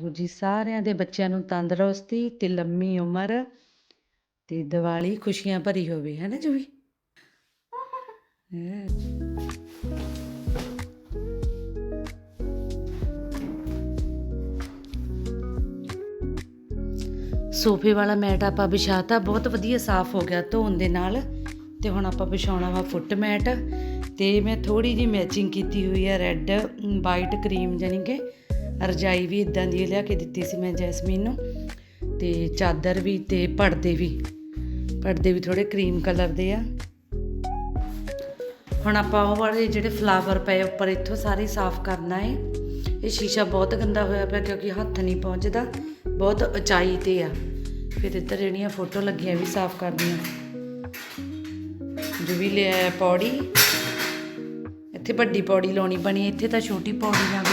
ਵਾਹਿਗੁਰੂ ਜੀ ਸਾਰਿਆਂ ਦੇ ਬੱਚਿਆਂ ਨੂੰ ਤੰਦਰੁਸਤੀ ਤੇ ਲੰਮੀ ਉਮਰ ਤੇ ਦੀਵਾਲੀ ਖੁਸ਼ੀਆਂ ਭਰੀ ਹੋਵੇ, ਹੈ ਨਾ ਜੂਵੀ ਹੈਂ। ਸੋਫੇ ਵਾਲਾ ਮੈਟ ਆਪਾਂ ਵਿਛਾਤਾ, ਬਹੁਤ ਵਧੀਆ ਸਾਫ਼ ਹੋ ਗਿਆ ਧੋਣ ਦੇ ਨਾਲ। ਤੇ ਹੁਣ ਆਪਾਂ ਵਿਛਾਉਣਾ ਵਾ ਫੁੱਟ ਮੈਟ। ਤੇ ਮੈਂ ਥੋੜੀ ਜੀ ਮੈਚਿੰਗ ਕੀਤੀ ਹੋਈ ਆ ਰੈੱਡ ਵਾਈਟ ਕਰੀਮ ਜਾਨੀ ਕਿ ਰਜਾਈ ਵੀ ਇਦਾਂ ਦੀ ਲਿਆ ਕੇ ਦਿੱਤੀ ਸੀ ਮੈਂ ਜੈਸਮੀਨ ਨੂੰ ਤੇ ਚਾਦਰ ਵੀ ਤੇ ਪਰਦੇ ਵੀ। ਪਰਦੇ ਵੀ ਥੋੜੇ ਕਰੀਮ ਕਲਰ ਦੇ ਆ। ਹੁਣ ਆਪਾਂ ਉਹ ਵਾਲੇ ਜਿਹੜੇ ਫਲਾਵਰ ਪਏ ਉੱਪਰ ਇੱਥੋਂ ਸਾਰੇ ਸਾਫ਼ ਕਰਨਾ ਹੈ ਇਹ ਸ਼ੀਸ਼ਾ ਬਹੁਤ ਗੰਦਾ ਹੋਇਆ ਪਿਆ ਕਿਉਂਕਿ ਹੱਥ ਨਹੀਂ ਪਹੁੰਚਦਾ, ਬਹੁਤ ਉਚਾਈ ਤੇ ਆ। ਫਿਰ ਇੱਧਰ ਜਿਹੜੀਆਂ ਫੋਟੋ ਲੱਗੀਆਂ ਵੀ ਸਾਫ਼ ਕਰਨੀਆਂ। ਜੋ ਵੀ ਲਿਆ ਪੌੜੀ, ਇੱਥੇ ਵੱਡੀ ਪੌੜੀ ਲਾਉਣੀ ਬਣੀ, ਇੱਥੇ ਤਾਂ ਛੋਟੀ ਪੌੜੀਆਂ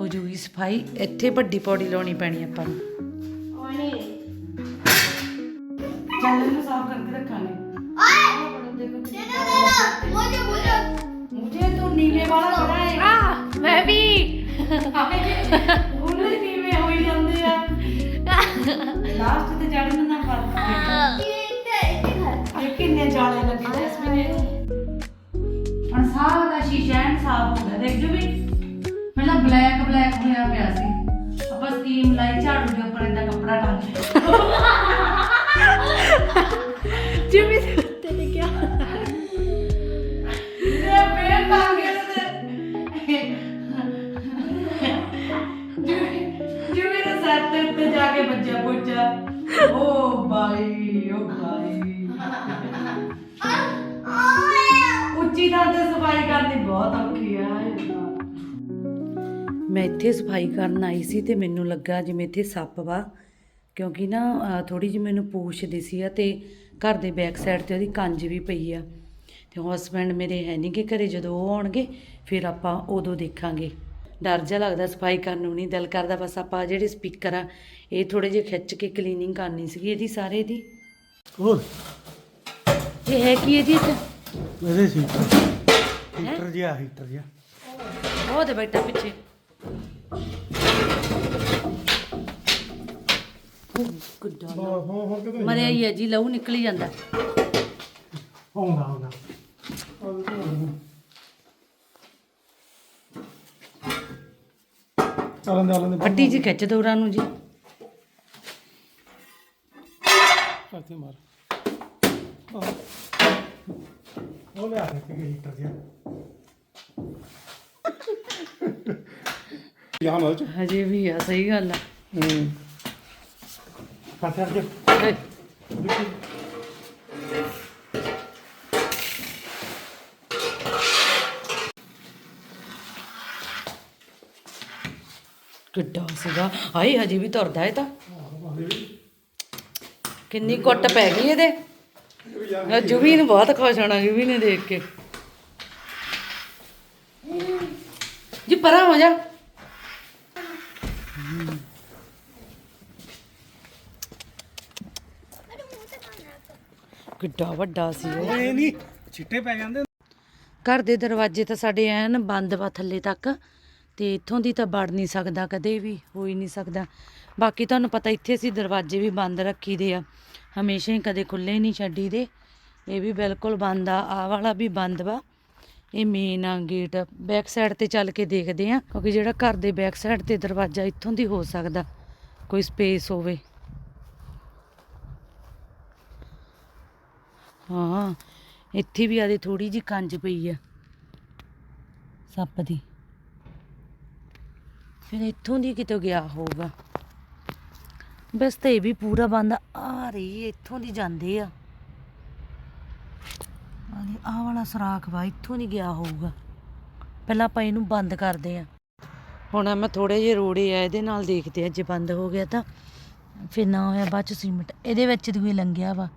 ਹੋ ਜੂਗੀ ਸਫਾਈ ਇੱਥੇ ਵੱਡੀ ਪੌੜੀ ਲਾਉਣੀ ਪੈਣੀ ਆਪਾਂ ਨੂੰ ਚੱਲ ਇਹਨੂੰ ਸਾਫ਼ ਕਰਕੇ ਰੱਖਾਂਗੇ मुझे तो नीले वाला बड़ा है ਮੈਂ ਵੀ ਉਹਨੇ ਨੀਵੇਂ ਹੋਈ ਜਾਂਦੇ ਆ ਲਾਸਟ ਤੇ ਚੜਨ ਨਾ ਫਰਕ ਇਹ ਕਿੰਨੇ ਜਾਲੇ ਲੱਗੇ ਜੈਸਮੀਨ ਇਹ ਹੁਣ ਸਾਰਾ ਸ਼ੀਸ਼ਾ ਐਨ ਸਾਫ ਹੋ ਗਿਆ ਦੇਖ ਜੋ ਵੀ ਪਹਿਲਾਂ ਬਲੈਕ ਬਲੈਕ ਹੋਇਆ ਪਿਆ ਸੀ। ਆਪਾਂ ਸਟੀਮ ਲਾਈ, ਝਾੜੂ ਦੇ ਉੱਪਰ ਇੰਨਾ ਕੱਪੜਾ ਟੰਗ ਲਿਆ ਇੱਥੇ ਸਫ਼ਾਈ ਕਰਨ ਆਈ ਸੀ ਤੇ ਮੈਨੂੰ ਲੱਗਾ ਜਿਵੇਂ ਇੱਥੇ ਸੱਪ ਵਾ ਕਿਉਂਕਿ ਨਾ ਥੋੜੀ ਜਿਹੀ ਮੈਨੂੰ ਪੂਛ ਦਿਸੀ ਆ ਤੇ ਘਰ ਦੇ ਬੈਕ ਸਾਈਡ ਤੇ ਉਹਦੀ ਕੰਜ ਵੀ ਪਈ ਆ। ਤੇ ਹਸਬੈਂਡ ਮੇਰੇ ਹੈ ਨਹੀਂ ਕਿ ਘਰੇ ਜਦੋਂ ਉਹ ਆਉਣਗੇ ਫਿਰ ਆਪਾਂ ਉਦੋਂ ਦੇਖਾਂਗੇ। ਡਰ ਜਿਹਾ ਲੱਗਦਾ ਸਫ਼ਾਈ ਕਰਨ ਨੂੰ ਨਹੀਂ ਦਿਲ ਕਰਦਾ ਬਸ ਆਪਾਂ ਜਿਹੜੇ ਸਪੀਕਰ ਆ ਇਹ ਥੋੜੇ ਜਿਹੇ ਖਿੱਚ ਕੇ ਕਲੀਨਿੰਗ ਕਰਨੀ ਸੀਗੀ ਇਹਦੀ ਸਾਰੇ ਦੀ। ਹੋਰ? ਇਹ ਹੈ ਕੀ ਇਹਦੀ ਇਹਦੇ ਸੀ। ਹੀਟਰ ਜਿਹਾ ਹੀਟਰ ਜਿਹਾ। ਉਹ ਤੇ ਬੈਠਾ ਪਿੱਛੇ। ਮਰਿਆ ਹੀ ਹੈ ਜੀ ਲਹੂ ਨਿਕਲੀ ਜਾਂਦਾ। ਆਉਂਦਾ ਆਉਂਦਾ। ਚੱਲਣ ਦੇ ਚੱਲਣ ਦੇ ਫੱਟੀ ਜੀ ਖਿੱਚ ਦੋ ਉਹਨਾਂ ਨੂੰ ਜੀ। ਇੱਥੇ ਮਾਰ। ਆਹ। ਉਹ ਲਿਆ ਕੇ ਹੀਟਰ ਜਿਹਾ। ਯਹਾਂ ਨਾਲ ਚ। ਹਜੇ ਵੀ ਆ ਸਹੀ ਗੱਲ ਆ। ਹੂੰ। ਕਿੱਡਾ ਸੀਗਾ। ਹਾਏ ਹਜੇ ਵੀ ਤੁਰਦਾ ਇਹ ਤਾਂ। ਕਿੰਨੀ ਕੁੱਟ ਪੈ ਗਈ ਇਹਦੇ। ਇਹ ਜੁਬੀ ਨੂੰ ਬਹੁਤ ਖੁਸ਼ ਹੋਣਾ ਜੁਬੀ ਨੇ ਦੇਖ ਕੇ। ਜੀ ਪਰਾਂ ਹੋ ਜਾ। ਕਿੱਡਾ ਵੱਡਾ ਸੀ ਉਹ। ਇਹ ਨਹੀਂ ਛਿੱਟੇ ਪੈ ਜਾਂਦੇ ਘਰ ਦੇ ਦਰਵਾਜ਼ੇ ਤਾਂ ਸਾਡੇ ਐਨ ਬੰਦ ਵਾ ਥੱਲੇ ਤੱਕ ਤੇ ਇੱਥੋਂ ਦੀ ਤਾਂ ਵੜ ਨਹੀਂ ਸਕਦਾ ਕਦੇ ਵੀ ਹੋ ਹੀ ਨਹੀਂ ਸਕਦਾ। ਬਾਕੀ ਤੁਹਾਨੂੰ ਪਤਾ ਇੱਥੇ ਅਸੀਂ ਦਰਵਾਜ਼ੇ ਵੀ ਬੰਦ ਰੱਖੀ ਦੇ ਆ। ਹਮੇਸ਼ਾ ਹੀ ਕਦੇ ਖੁੱਲੇ ਨਹੀਂ ਛੱਡੀ ਦੇ ਇਹ ਵੀ ਬਿਲਕੁਲ ਬੰਦ ਆ ਆਹ ਵਾਲਾ ਵੀ ਬੰਦ ਵਾ। ਇਹ ਮੇਨ ਆ ਗੇਟ ਬੈਕ ਸਾਈਡ ਤੇ ਚੱਲ ਕੇ ਦੇਖਦੇ ਆ ਕਿਉਂਕਿ ਜਿਹੜਾ ਘਰ ਦੇ ਬੈਕ ਸਾਈਡ ਤੇ ਦਰਵਾਜ਼ਾ ਇੱਥੋਂ ਦੀ ਹੋ ਸਕਦਾ। ਕੋਈ ਸਪੇਸ ਹੋਵੇ। ਹਾਂ ਇੱਥੇ ਵੀ ਆਦੇ ਥੋੜੀ ਜੀ ਕੰਜ ਪਈ ਆ ਸੱਪ ਦੀ। ਫਿਰ ਇੱਥੋਂ ਦੀ ਕਿਤੋਂ ਗਿਆ ਹੋਊਗਾ? ਬਸ ਤਾਂ ਇਹ ਵੀ ਪੂਰਾ ਬੰਦ ਆ ਰਹੀ ਹੈ, ਇੱਥੋਂ ਦੀ ਜਾਂਦੇ ਆ। ਆਹ ਆਹ ਵਾਲਾ ਸੁਰਾਖ ਵਾ ਇੱਥੋਂ ਦੀ ਗਿਆ ਹੋਊਗਾ। ਪਹਿਲਾਂ ਆਪਾਂ ਇਹਨੂੰ ਬੰਦ ਕਰਦੇ ਆ। ਹੁਣ ਮੈਂ ਥੋੜੇ ਜਿਹੇ ਰੋੜੇ ਆ ਇਹਦੇ ਨਾਲ ਦੇਖਦੇ ਆ ਜੇ ਬੰਦ ਹੋ ਗਿਆ ਤਾਂ। ਫਿਰ ਨਾ ਹੋਇਆ ਬਾਅਦ ਚ ਸੀਮਟ ਇਹਦੇ ਵਿੱਚ ਦੀ ਕੋਈ ਲੰਘਿਆ ਵਾ।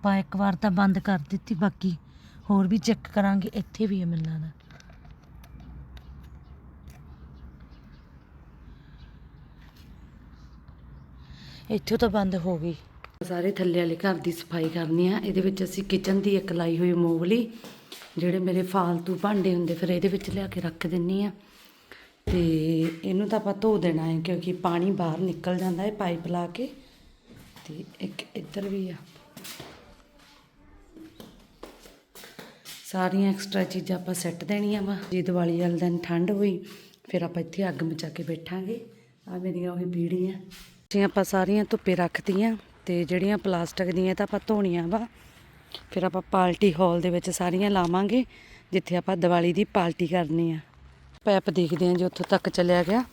ਆਪਾਂ ਇੱਕ ਵਾਰ ਤਾਂ ਬੰਦ ਕਰ ਦਿੱਤੀ, ਬਾਕੀ ਹੋਰ ਵੀ ਚੈੱਕ ਕਰਾਂਗੇ, ਇੱਥੇ ਵੀ ਹੈ ਮੈਨੂੰ ਲੱਗਦਾ ਇੱਥੋਂ ਤਾਂ ਬੰਦ ਹੋ ਗਈ। ਸਾਰੇ ਥੱਲੇ ਵਾਲੇ ਘਰ ਦੀ ਸਫ਼ਾਈ ਕਰਨੀ ਆ, ਇਹਦੇ ਵਿੱਚ ਅਸੀਂ ਕਿਚਨ ਦੀ ਇੱਕ ਲਾਈ ਹੋਈ ਮੂਵਲੀ ਜਿਹੜੇ ਮੇਰੇ ਫਾਲਤੂ ਭਾਂਡੇ ਹੁੰਦੇ, ਫਿਰ ਇਹਦੇ ਵਿੱਚ ਲਿਆ ਕੇ ਰੱਖ ਦਿੰਨੀ ਆ। ਤੇ ਇਹਨੂੰ ਤਾਂ ਆਪਾਂ ਧੋ ਦੇਣਾ ਹੈ, ਕਿਉਂਕਿ ਪਾਣੀ ਬਾਹਰ ਨਿਕਲ ਜਾਂਦਾ ਹੈ ਪਾਈਪ ਲਾ ਕੇ। ਤੇ ਇੱਕ ਇੱਧਰ ਵੀ ਆ। ਸਾਰੀਆਂ ਐਕਸਟਰਾ ਚੀਜ਼ਾਂ ਆਪਾਂ ਸੈੱਟ ਦੇਣੀਆਂ ਵਾ। ਜੇ ਦੀਵਾਲੀ ਵਾਲੇ ਦਿਨ ਠੰਡ ਹੋਈ, ਫਿਰ ਆਪਾਂ ਇੱਥੇ ਅੱਗ ਮਚਾ ਕੇ ਬੈਠਾਂਗੇ। ਆ ਮੇਰੀਆਂ ਉਹੀ ਬੀੜੀਆਂ ਜੀ ਆਪਾਂ ਸਾਰੀਆਂ ਧੁੱਪੇ ਰੱਖਤੀਆਂ ਤੇ ਜਿਹੜੀਆਂ ਪਲਾਸਟਿਕ ਦੀਆਂ ਤਾਂ ਆਪਾਂ ਧੋਣੀਆਂ ਵਾ, ਫਿਰ ਆਪਾਂ ਪਾਰਟੀ ਹਾਲ ਦੇ ਵਿੱਚ ਸਾਰੀਆਂ ਲਾਵਾਂਗੇ, ਜਿੱਥੇ ਆਪਾਂ ਦੀਵਾਲੀ ਦੀ ਪਾਰਟੀ ਕਰਨੀ ਆ। ਪੈਪ ਦੇਖਦੇ ਆਂ ਜੇ ਉੱਥੋਂ ਤੱਕ ਚੱਲਿਆ ਗਿਆ।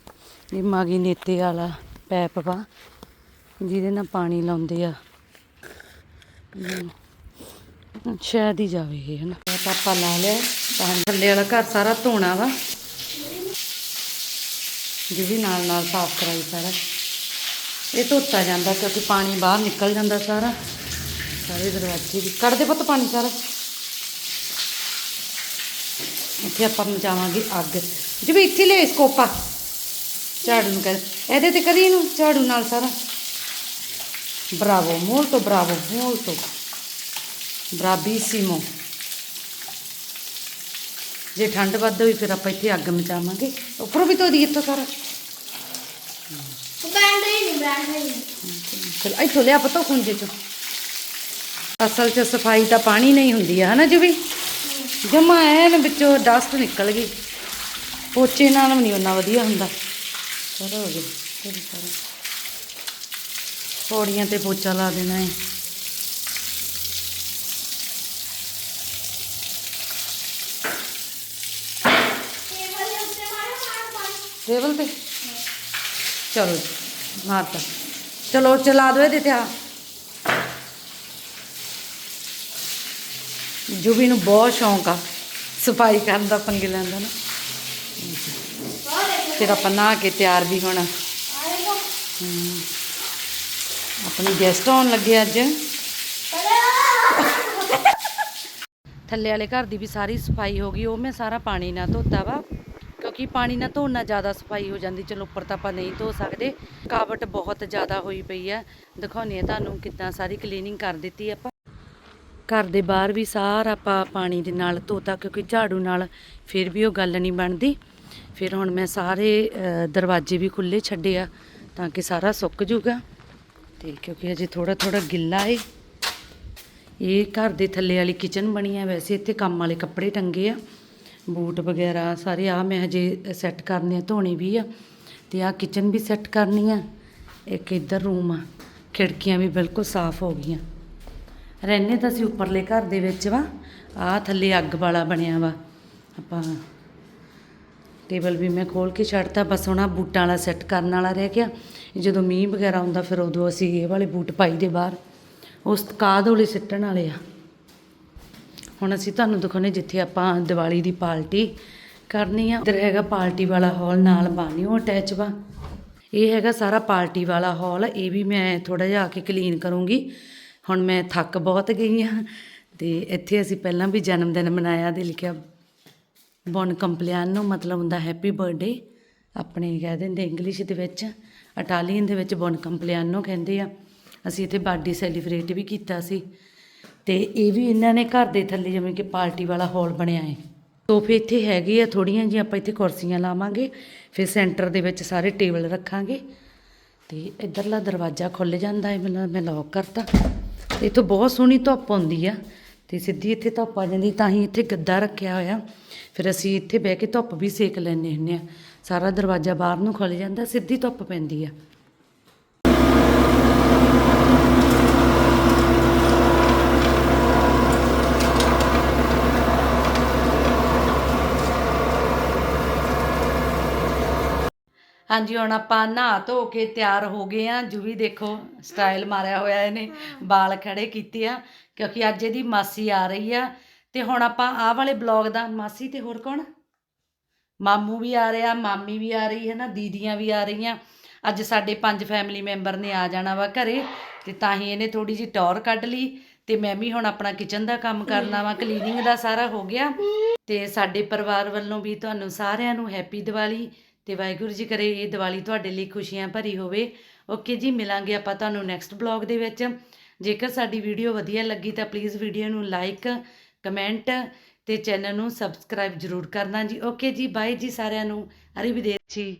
ਇਹ ਮਾਗੀ ਨੇਤੇ ਵਾਲਾ ਪੈਪ ਵਾ, ਜਿਹਦੇ ਨਾਲ ਪਾਣੀ ਲਾਉਂਦੇ ਆ। ਸ਼ਾਇਦ ਹੀ ਜਾਵੇ ਇਹ, ਹਨਾ। ਪੈਪ ਲਾ ਲਿਆ। ਪਾਣੀ ਥੱਲੇ ਵਾਲਾ ਘਰ ਸਾਰਾ ਧੋਣਾ ਵਾ। ਜੀ ਨਾਲ ਨਾਲ ਸਾਫ਼ ਕਰਾਈ ਸਾਰਾ। ਇਹ ਧੋਤਾ ਜਾਂਦਾ ਕਿਉਂਕਿ ਪਾਣੀ ਬਾਹਰ ਨਿਕਲ ਜਾਂਦਾ ਸਾਰਾ। ਸਾਰੇ ਦਰਵਾਜ਼ੇ ਵੀ ਕੱਢ ਦੇ ਪੁੱਤ ਪਾਣੀ ਸਾਰਾ। ਇੱਥੇ ਆਪਾਂ ਮਚਾਵਾਂਗੇ ਅੱਗ। ਜਿਵੇਂ ਇੱਥੇ ਲੈ ਸਕੋਪਾ। ਝਾੜੂ ਨੂੰ ਕਰ ਇਹਦੇ ਤੇ ਕਰੀ ਇਹਨੂੰ ਝਾੜੂ ਨਾਲ ਸਾਰਾ। ਬਰਾਵੋ ਮੋਲਟੋ ਬਰਾਵੋ ਤੋਂ। ਬਰਾਬੀਸੀਮੋ ਜੇ ਠੰਡ ਵੱਧ ਹੋਈ ਫਿਰ ਆਪਾਂ ਇੱਥੇ ਅੱਗ ਮਚਾਵਾਂਗੇ। ਉੱਪਰੋਂ ਵੀ ਧੋ ਦੀ ਇੱਥੋਂ ਸਾਰਾ। ਬ੍ਰਾਂਡ ਨਹੀਂ ਬ੍ਰਾਂਡ ਨਹੀਂ ਚਲ ਇੱਥੋਂ ਲਿਆ ਪਤਾ ਖੁੰਝੇ ਚੋਂ। ਅਸਲ 'ਚ ਸਫ਼ਾਈ ਤਾਂ ਪਾਣੀ ਨਹੀਂ ਹੁੰਦੀ ਆ ਹਨਾ ਜੁਬੀ? ਜਮਾ ਐਨ ਵਿੱਚੋਂ ਡਸਟ ਨਿਕਲ ਗਈ। ਪੋਚੇ ਨਾਲ ਵੀ ਨਹੀਂ ਉਹਨਾਂ ਵਧੀਆ ਹੁੰਦਾ। ਸਾਰਾ ਹੋ ਗਿਆ ਪੌੜੀਆਂ ਤੇ ਪੋਚਾ ਲਾ ਦੇਣਾ ਹੈ ਟੇਬਲ ਤੇ? ਚਲੋ ਮਾਰਤਾ। ਚਲੋ, ਚਲਾ ਦਿਓ ਇਹਦੇ ਤੇ ਆ। ਜੁਬੀ ਨੂੰ ਬਹੁਤ ਸ਼ੌਂਕ ਆ, ਸਫ਼ਾਈ ਕਰਨ ਦਾ, ਪੰਗੇ ਲੈਣ ਨਾ। ਫਿਰ ਆਪਾਂ ਨਹਾ ਕੇ ਤਿਆਰ ਵੀ ਹੋਣਾ। ਆਪਣੀ ਗੈਸਟ ਆਉਣ ਲੱਗੇ ਅੱਜ। ਥੱਲੇ ਵਾਲੇ ਘਰ ਦੀ ਵੀ ਸਾਰੀ ਸਫ਼ਾਈ ਹੋ ਗਈ, ਉਹ ਮੈਂ ਸਾਰਾ ਪਾਣੀ ਨਾਲ ਧੋਤਾ ਵਾ। ਕਿਉਂਕਿ ਪਾਣੀ ਨਾਲ ਧੋਣ ਨਾਲ ਜ਼ਿਆਦਾ ਸਫ਼ਾਈ ਹੋ ਜਾਂਦੀ, ਚਲੋ ਉੱਪਰ ਤਾਂ ਆਪਾਂ ਨਹੀਂ ਧੋ ਸਕਦੇ। ਕਾਵਟ ਬਹੁਤ ਜ਼ਿਆਦਾ ਹੋਈ ਪਈ ਆ ਦਿਖਾਉਣੀ ਆ ਤੁਹਾਨੂੰ ਕਿੱਦਾਂ ਸਾਰੀ ਕਲੀਨਿੰਗ ਕਰ ਦਿੱਤੀ ਆਪਾਂ। ਘਰ ਦੇ ਬਾਹਰ ਵੀ ਸਾਰਾ ਆਪਾਂ ਪਾਣੀ ਦੇ ਨਾਲ ਧੋਤਾ, ਕਿਉਂਕਿ ਝਾੜੂ ਨਾਲ ਫਿਰ ਵੀ ਉਹ ਗੱਲ ਨਹੀਂ ਬਣਦੀ। ਫਿਰ ਹੁਣ ਮੈਂ ਸਾਰੇ ਦਰਵਾਜ਼ੇ ਵੀ ਖੁੱਲੇ ਛੱਡੇ ਆ, ਤਾਂ ਕਿ ਸਾਰਾ ਸੁੱਕ ਜੂਗਾ ਤੇ ਕਿਉਂਕਿ ਅਜੇ ਥੋੜਾ ਥੋੜਾ ਗਿੱਲਾ ਏ। ਇਹ ਘਰ ਦੇ ਥੱਲੇ ਵਾਲੀ ਕਿਚਨ ਬਣੀ ਆ। ਵੈਸੇ ਇੱਥੇ ਕੰਮ ਵਾਲੇ ਕੱਪੜੇ ਟੰਗੇ ਆ। ਬੂਟ ਵਗੈਰਾ ਸਾਰੇ ਆ ਮੈਂ ਹਜੇ ਸੈੱਟ ਕਰਨੇ ਆ, ਧੋਣੇ ਵੀ ਆ ਤੇ ਆ ਕਿਚਨ ਵੀ ਸੈੱਟ ਕਰਨੀ ਆ। ਇੱਕ ਇੱਧਰ ਰੂਮ ਆ, ਖਿੜਕੀਆਂ ਵੀ ਬਿਲਕੁਲ ਸਾਫ਼ ਹੋ ਗਈਆਂ। ਰਹਿੰਦੇ ਤਾਂ ਅਸੀਂ ਉੱਪਰਲੇ ਘਰ ਦੇ ਵਿੱਚ ਵਾ ਆ ਥੱਲੇ ਅੱਗ ਵਾਲਾ ਬਣਿਆ ਵਾ। ਆਪਾਂ ਟੇਬਲ ਵੀ ਮੈਂ ਖੋਲ ਕੇ ਛੱਡਤਾ, ਬਸ ਹੁਣ ਆਹ ਬੂਟਾਂ ਵਾਲਾ ਸੈੱਟ ਕਰਨ ਵਾਲਾ ਰਹਿ ਗਿਆ। ਜਦੋਂ ਮੀਂਹ ਵਗੈਰਾ ਆਉਂਦਾ ਫਿਰ ਉਦੋਂ ਅਸੀਂ ਇਹ ਵਾਲੇ ਬੂਟ ਪਾਈ ਦੇ ਬਾਹਰ। ਉਸ ਕਾਦ ਵਾਲੇ ਸਿੱਟਣ ਵਾਲੇ ਆ। ਹੁਣ ਅਸੀਂ ਤੁਹਾਨੂੰ ਦਿਖਾਉਣੇ ਜਿੱਥੇ ਆਪਾਂ ਦੀਵਾਲੀ ਦੀ ਪਾਰਟੀ ਕਰਨੀ ਆ। ਇੱਧਰ ਹੈਗਾ ਪਾਰਟੀ ਵਾਲਾ ਹਾਲ, ਨਾਲ ਬਾਨੀਓ ਅਟੈਚ ਵਾ। ਇਹ ਹੈਗਾ ਸਾਰਾ ਪਾਰਟੀ ਵਾਲਾ ਹਾਲ, ਇਹ ਵੀ ਮੈਂ ਥੋੜਾ ਜਿਹਾ ਆ ਕੇ ਕਲੀਨ ਕਰੂੰਗੀ। ਹੁਣ ਮੈਂ ਥੱਕ ਬਹੁਤ ਗਈ ਆ ਤੇ ਇੱਥੇ ਅਸੀਂ ਪਹਿਲਾਂ ਵੀ ਜਨਮ ਦਿਨ ਮਨਾਇਆ ਤੇ ਲਿਖਿਆ, ਬੋਨ ਨੂੰ ਮਤਲਬ ਹੁੰਦਾ ਹੈਪੀ ਬਰਥਡੇ ਆਪਣੇ ਕਹਿ ਦਿੰਦੇ ਇੰਗਲਿਸ਼ ਦੇ ਵਿੱਚ ਇਟਾਲੀਅਨ ਦੇ ਵਿੱਚ ਬੋਨ ਕੰਪਲਿਆਨੋ ਕਹਿੰਦੇ ਆ। ਅਸੀਂ ਇੱਥੇ ਬਰਥਡੇ ਸੈਲੀਬ੍ਰੇਟ ਵੀ ਕੀਤਾ ਸੀ। ਤੇ ਇਹ ਵੀ ਇਹਨਾਂ ਨੇ ਘਰ ਦੇ ਥੱਲੇ ਜਿਵੇਂ ਕਿ ਪਾਰਟੀ ਵਾਲਾ ਹਾਲ ਬਣਿਆ ਹੈ। ਸੋਫੇ ਇੱਥੇ ਹੈਗੇ ਆ ਥੋੜੀਆਂ ਜਿਹੀਆਂ, ਆਪਾਂ ਇੱਥੇ ਕੁਰਸੀਆਂ ਲਾਵਾਂਗੇ, ਫਿਰ ਸੈਂਟਰ ਦੇ ਵਿੱਚ ਸਾਰੇ ਟੇਬਲ ਰੱਖਾਂਗੇ। ਤੇ ਇਧਰਲਾ ਦਰਵਾਜ਼ਾ ਖੁੱਲ ਜਾਂਦਾ ਹੈ ਮੈਨੂੰ ਮੈਂ ਲੌਕ ਕਰਤਾ। ਤੇ ਇੱਥੋਂ ਬਹੁਤ ਸੋਹਣੀ ਧੁੱਪ ਆਉਂਦੀ ਆ, ਤੇ ਸਿੱਧੀ ਇੱਥੇ ਧੁੱਪ ਆ ਜਾਂਦੀ, ਤਾਂ ਹੀ ਇੱਥੇ ਗੱਦਾ ਰੱਖਿਆ ਹੋਇਆ। ਫਿਰ ਅਸੀਂ ਇੱਥੇ ਬਹਿ ਕੇ ਧੁੱਪ ਵੀ ਸੇਕ ਲੈਂਦੇ ਹੁੰਦੇ ਆ। ਸਾਰਾ ਦਰਵਾਜ਼ਾ ਬਾਹਰ ਨੂੰ ਖੁੱਲ ਜਾਂਦਾ, ਸਿੱਧੀ ਧੁੱਪ ਪੈਂਦੀ ਆ। ਹਾਂਜੀ, ਹੁਣ ਆਪਾਂ ਨਹਾ ਧੋ ਕੇ ਤਿਆਰ ਹੋ ਗਏ ਆ ਜੁਵੀ ਦੇਖੋ ਸਟਾਈਲ ਮਾਰਿਆ ਹੋਇਆ ਇਹਨੇ, ਵਾਲ ਖੜੇ ਕੀਤੇ ਆ, ਕਿਉਂਕਿ ਅੱਜ ਇਹਦੀ ਮਾਸੀ ਆ ਰਹੀ ਆ। ਤੇ ਹੁਣ ਆਪਾਂ ਆਹ ਵਾਲੇ ਬਲੌਗ ਦਾ, ਮਾਸੀ ਤੇ ਹੋਰ ਕੌਣ? ਮਾਮੂ ਵੀ ਆ ਰਿਹਾ, ਮਾਮੀ ਵੀ ਆ ਰਹੀ ਹੈ ਨਾ ਦੀਦੀਆਂ ਵੀ ਆ ਰਹੀਆਂ। ਅੱਜ ਸਾਡੇ ਪੰਜ ਫੈਮਿਲੀ ਮੈਂਬਰ ਨੇ ਆ ਜਾਣਾ ਵਾ ਘਰੇ, ਤੇ ਤਾਂ ਹੀ ਇਹਨੇ ਥੋੜੀ ਜਿਹੀ ਟੌਰ ਕੱਢ ਲਈ। ਤੇ ਮੈਂ ਵੀ ਹੁਣ ਆਪਣਾ ਕਿਚਨ ਦਾ ਕੰਮ ਕਰਨਾ ਵਾ ਕਲੀਨਿੰਗ ਦਾ ਸਾਰਾ ਹੋ ਗਿਆ। ਤੇ ਸਾਡੇ ਪਰਿਵਾਰ ਵੱਲੋਂ ਵੀ ਤੁਹਾਨੂੰ ਸਾਰਿਆਂ ਨੂੰ ਹੈਪੀ ਦੀਵਾਲੀ। ਤੇ ਵਾਹਿਗੁਰੂ ਜੀ ਕਰੇ ਇਹ ਦੀਵਾਲੀ ਤੁਹਾਡੇ ਲਈ ਖੁਸ਼ੀਆਂ ਭਰੀ ਹੋਵੇ। ਓਕੇ ਜੀ, ਮਿਲਾਂਗੇ ਆਪਾਂ ਤੁਹਾਨੂੰ ਨੈਕਸਟ ਬਲੌਗ ਦੇ ਵਿੱਚ। ਜੇਕਰ ਸਾਡੀ ਵੀਡੀਓ ਵਧੀਆ ਲੱਗੀ ਤਾਂ ਪਲੀਜ਼ ਵੀਡੀਓ ਨੂੰ ਲਾਈਕ ਕਮੈਂਟ ਤੇ ਚੈਨਲ ਨੂੰ ਸਬਸਕ੍ਰਾਈਬ ਜਰੂਰ ਕਰਨਾ ਜੀ। ਓਕੇ ਜੀ ਬਾਏ ਜੀ ਸਾਰਿਆਂ ਨੂੰ। ਹਰੀ ਅਰੀਵਿਦੇਰਚੀ